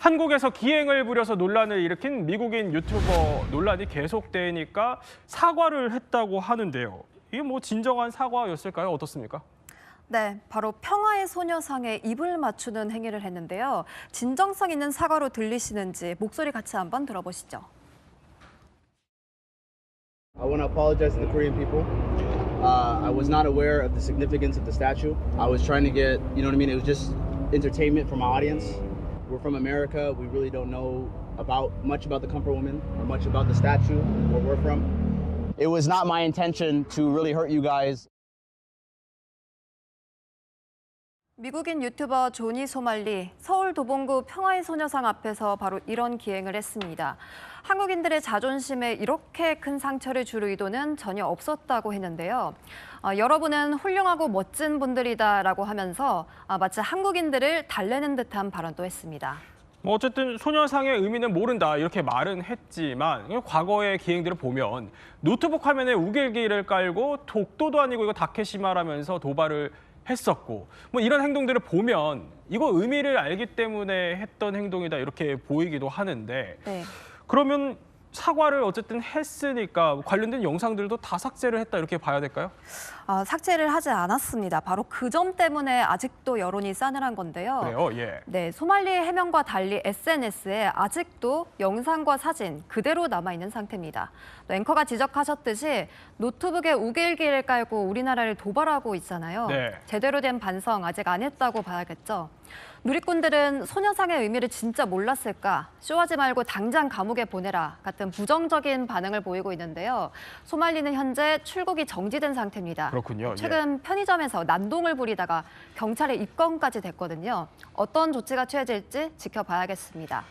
한국에서 기행을 부려서 논란을 일으킨 미국인 유튜버 논란이 계속되니까 사과를 했다고 하는데요. 이게 뭐 진정한 사과였을까요? 어떻습니까? 네, 바로 평화의 소녀상에 입을 맞추는 행위를 했는데요. 진정성 있는 사과로 들리시는지 목소리 같이 한번 들어보시죠. I want to apologize to the Korean people. Uh, I was not aware of the significance of the statue. I was trying to get, you know what I mean? It was just entertainment for my audience. We're from America. We really don't know about much about the Comfort Woman or much about the statue where we're from. It was not my intention to really hurt you guys. 미국인 유튜버 조니 소말리 서울 도봉구 평화의 소녀상 앞에서 바로 이런 기행을 했습니다. 한국인들의 자존심에 이렇게 큰 상처를 줄 의도는 전혀 없었다고 했는데요. 어, 여러분은 훌륭하고 멋진 분들이다라고 하면서 아, 마치 한국인들을 달래는 듯한 발언도 했습니다. 뭐 어쨌든 소녀상의 의미는 모른다 이렇게 말은 했지만 과거의 기행들을 보면 노트북 화면에 우길기를 깔고 독도도 아니고 이거 다케시마라면서 도발을 했었고 뭐 이런 행동들을 보면 이거 의미를 알기 때문에 했던 행동이다 이렇게 보이기도 하는데 네. 그러면 사과를 어쨌든 했으니까 관련된 영상들도 다 삭제를 했다 이렇게 봐야 될까요? 아, 삭제를 하지 않았습니다. 바로 그 점 때문에 아직도 여론이 싸늘한 건데요. 그래요, 예. 네, 소말리의 해명과 달리 SNS에 아직도 영상과 사진 그대로 남아 있는 상태입니다. 또 앵커가 지적하셨듯이 노트북에 우길기를 깔고 우리나라를 도발하고 있잖아요. 네. 제대로 된 반성 아직 안 했다고 봐야겠죠. 누리꾼들은 소녀상의 의미를 진짜 몰랐을까? 쇼하지 말고 당장 감옥에 보내라 같은 부정적인 반응을 보이고 있는데요. 소말리는 현재 출국이 정지된 상태입니다. 그렇군요. 예. 최근 편의점에서 난동을 부리다가 경찰에 입건까지 됐거든요. 어떤 조치가 취해질지 지켜봐야겠습니다.